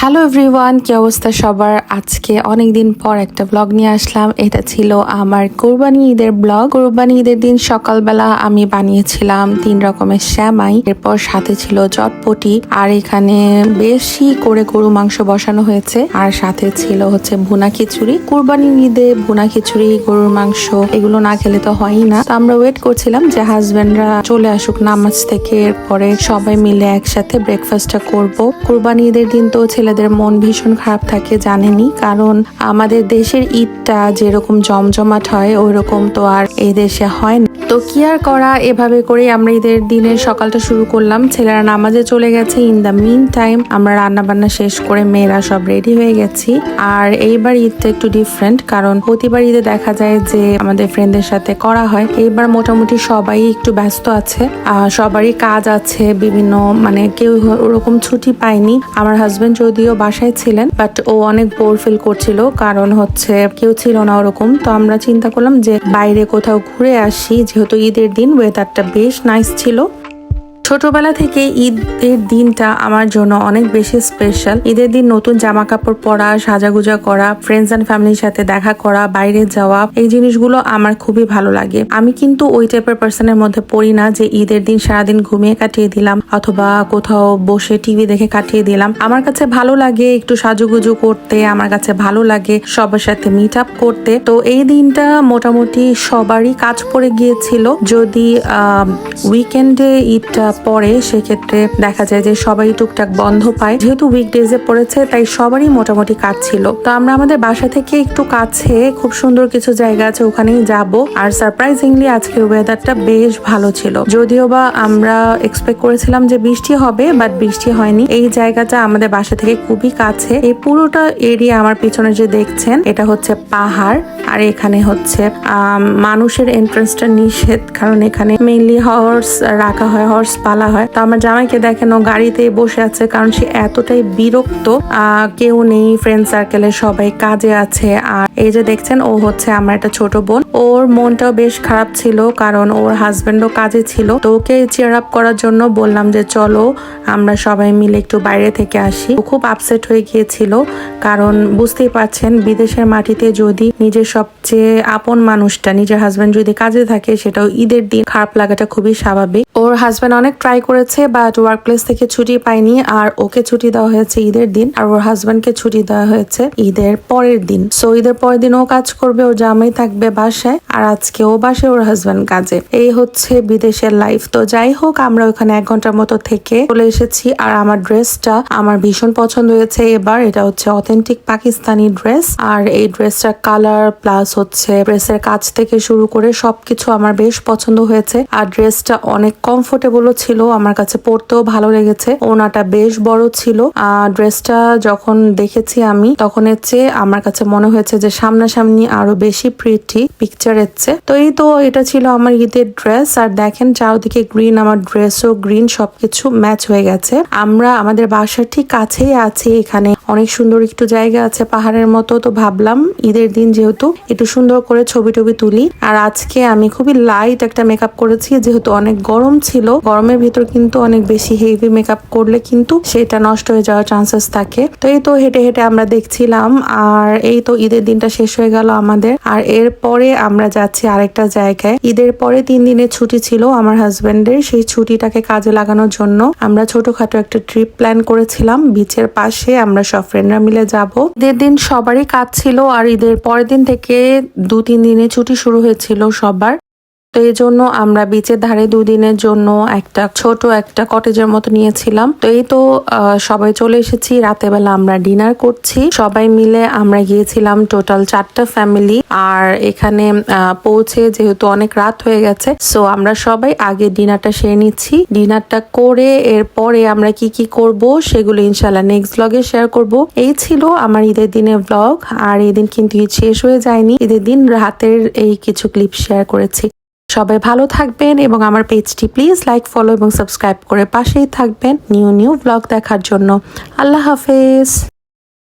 Hello everyone কি অবস্থা সবার? আজকে অনেক দিন পর একটা ব্লগ নিয়ে আসলাম। এটা ছিল আমার কোরবানি ঈদের ব্লগ কোরবানি ঈদের দিন সকালবেলা আমি বানিয়েছিলাম তিন রকমের শ্যামাই, এরপর সাথে ছিল চটপটি, আর এখানে বেশি করে গরু মাংস বসানো হয়েছে। আর সাথে ছিল হচ্ছে ভুনা খিচুড়ি। কোরবানি ঈদে ভুনা খিচুড়ি, গরুর মাংস, এগুলো না খেলে তো হয়ই না। তো আমরা ওয়েট করছিলাম যে হাজবেন্ডরা চলে আসুক নামাজ থেকে। এরপরে সবাই মিলে একসাথে ব্রেকফাস্টটা করব। কোরবানি ঈদের দিন তো ছেলেদের মন ভীষণ খারাপ থাকে জানেনি কারণ আমাদের দেশের ঈদটা যেরকম জমজমাট হয় ওই রকম তো আর এদেশে দেশে হয় না। তো কি আর করা? এভাবে করে আমরা ঈদের দিনের সকালটা শুরু করলাম। ছেলেরা নামাজে চলে গেছে। ইন দ্য মিন টাইম আমরা রান্না বান্না শেষ করে মেয়েরা সব রেডি হয়ে গেছি। আর এইবার ঈদটা একটু ডিফারেন্ট কারণ প্রতিবার ঈদে দেখা যায় যে আমাদের ফ্রেন্ডদের সাথে করা হয়। এইবার মোটামুটি সবাই একটু ব্যস্ত আছে। সবারই কাজ আছে। বিভিন্ন মানে কেউ ওরকম ছুটি পায়নি। আমার হাজবেন্ড যদিও বাসায় ছিলেন বাট ও অনেক বোর ফিল করছিল। কারণ হচ্ছে কেউ ছিল না ওরকম। তো আমরা চিন্তা করলাম যে বাইরে কোথাও ঘুরে আসি যেহেতু ঈদের দিন ওয়েদারটা বেশ নাইস ছিল। ছোটবেলা থেকে ঈদের দিনটা আমার জন্য অনেক বেশি স্পেশাল ঈদের দিন নতুন জামা কাপড় পরা, সাজাগুজা করা ফ্রেন্ডস অ্যান্ড ফ্যামিলির সাথে দেখা করা, বাইরে যাওয়া, এই জিনিসগুলো আমার খুবই ভালো লাগে। আমি কিন্তু ওই টাইপের পার্সনের মধ্যে পড়ি না যে ঈদের দিন সারাদিন ঘুমিয়ে কাটিয়ে দিলাম অথবা কোথাও বসে টিভি দেখে কাটিয়ে দিলাম। আমার কাছে ভালো লাগে একটু সাজুগুজু করতে, আমার কাছে ভালো লাগে সবার সাথে মিট আপ করতে। তো এই দিনটা মোটামুটি সবারই কাজ পড়ে গিয়েছিল। যদি উইকেন্ডে ঈদটা পরে সেক্ষেত্রে দেখা যায় যে সবাই টুকটাক বন্ধ পায়। যেহেতু উইকডেজে পড়েছে, তাই সবারই মোটামুটি কাজ ছিল। তো আমরা আমাদের বাসা থেকে একটু কাছে, খুব সুন্দর কিছু জায়গা আছে, ওখানেই যাব। আর সারপ্রাইজিংলি আজকের ওয়েদারটা বেশ ভালো ছিল। যদিও বা আমরা এক্সপেক্ট করেছিলাম যে বৃষ্টি হবে বাট বৃষ্টি হয়নি। এই জায়গাটা আমাদের বাসা থেকে খুবই কাছে। এই পুরোটা এরিয়া আমার পিছনে যে দেখছেন, এটা হচ্ছে পাহাড়। আর এখানে হচ্ছে মানুষের এন্ট্রান্সটা নিষেধ। কারণ এখানে মেইনলি হর্স রাখা হয় হর্স পালা হয়। তো আমার জামাইকে দেখেন, ও গাড়িতে বসে আছে কারণ সে এতটাই বিরক্ত কেউ নেই ফ্রেন্ড সার্কেলে সবাই কাজে আছে। আর এই যে দেখছেন, ও হচ্ছে আমার একটা ছোট বোন। ওর মনটাও বেশ খারাপ ছিল কারণ ওর হাজবেন্ডও কাজে ছিল। তো ওকে চেয়ার আপ করার জন্য বললাম যে, চলো, আমরা সবাই মিলে একটু বাইরে থেকে আসি। ও খুব আপসেট হয়ে গিয়েছিল কারণ বুঝতেই পারছেন, বিদেশের মাটিতে যদি নিজের সবচেয়ে আপন মানুষটা, নিজের হাজবেন্ড যদি কাজে থাকে, সেটাও ঈদের দিন। খারাপ লাগাটা খুবই স্বাভাবিক। ওর হাজবেন্ড অনেক ট্রাই করেছে বাট ওয়ার্ক প্লেস থেকে ছুটি পায়নি, আর ওকে ছুটি দেওয়া হয়েছে ঈদের দিন, আর ওর হাজবেন্ডকে ছুটি দেওয়া হয়েছে ঈদের পরের দিন। সো ঈদের পরের দিন ও কাজ করবে ও জামাই থাকবে বাসায়, আর আজকে ও বাসায় ওর হাজবেন্ড কাজে। এই হচ্ছে বিদেশের লাইফ তো যাই হোক, আমরা ওখানে এক ঘণ্টার মতো থেকে চলে এসেছি, আর আমার ড্রেসটা আমার ভীষণ পছন্দ হয়েছে। এবার এটা হচ্ছে অথেন্টিক পাকিস্তানি ড্রেস আর এই ড্রেসটার কালার প্লাস হচ্ছে ড্রেসের কাজ থেকে শুরু করে সবকিছু আমার বেশ পছন্দ হয়েছে। আর ড্রেসটা অনেক কমফোর্টেবলও ছিল, আমার কাছে পরতেও ভালো লেগেছে। ওনাটা বেশ বড় ছিল ড্রেসটা যখন দেখেছি আমি, তখন এর চেয়ে আমার কাছে মনে হয়েছে যে সামনাসামনি আরও বেশি প্রিটি পিকচার চেয়ে। তো এই তো এটা ছিল আমার ঈদের ড্রেস আর দেখেন চারদিকে গ্রিন আমার ড্রেসও গ্রিন সবকিছু ম্যাচ হয়ে গেছে। আমরা আমাদের বাসার ঠিক কাছেই আছি এখানে। অনেক সুন্দর একটু জায়গা আছে পাহাড়ের মতো, তো ভাবলাম ঈদের দিন যেহেতু একটু সুন্দর করে ছবি টবি তুলি। আর আজকে আমি খুবই লাইট একটা মেকআপ করেছি, যেহেতু অনেক গরম ছিল গরমের ভিতর কিন্তু অনেক বেশি হেভি মেকআপ করলে কিন্তু সেটা নষ্ট হয়ে যাওয়ার চান্সেস থাকে। তো এই তো হেঁটে হেঁটে আমরা দেখছিলাম, আর এই তো ঈদের দিনটা শেষ হয়ে গেল আমাদের। আর এরপরে আমরা যাচ্ছি আরেকটা জায়গায়। ঈদের পরে তিন দিনের ছুটি ছিল আমার হাজবেন্ডের সেই ছুটিটাকে কাজে লাগানোর জন্য আমরা ছোটখাটো একটা ট্রিপ প্ল্যান করেছিলাম। বিচের পাশে আমরা সব ফ্রেন্ডরা মিলে যাব। ঈদের দিন সবারই কাজ ছিল, আর ঈদের পরের দিন থেকে দু তিন দিনে ছুটি শুরু হয়েছিল সবার। তো এই জন্য আমরা বিচের ধারে দুদিনের জন্য একটা ছোট একটা কটেজের মতো নিয়েছিলাম। তো এই তো সবাই চলে এসেছি। বেলা আমরা ডিনার করছি। সবাই মিলে আমরা গিয়েছিলাম টোটাল চারটা ফ্যামিলি আর এখানে পৌঁছে যেহেতু অনেক রাত হয়ে গেছে সো আমরা সবাই আগে ডিনারটা সেরে নিচ্ছি। ডিনারটা করে এরপরে আমরা কি কি করব সেগুলো ইনশাল্লাহ নেক্সট ব্লগে শেয়ার করব। এই ছিল আমার ঈদের দিনের ব্লগ আর এই দিন কিন্তু ঈদ শেষ হয়ে যায়নি। ঈদের দিন রাতের এই কিছু ক্লিপ শেয়ার করেছি। সবাই ভালো থাকবেন এবং আমার পেজটি প্লিজ লাইক ফলো এবং সাবস্ক্রাইব করে পাশেই থাকবেন নিউ নিউ ব্লগ দেখার জন্য। আল্লাহ হাফেজ।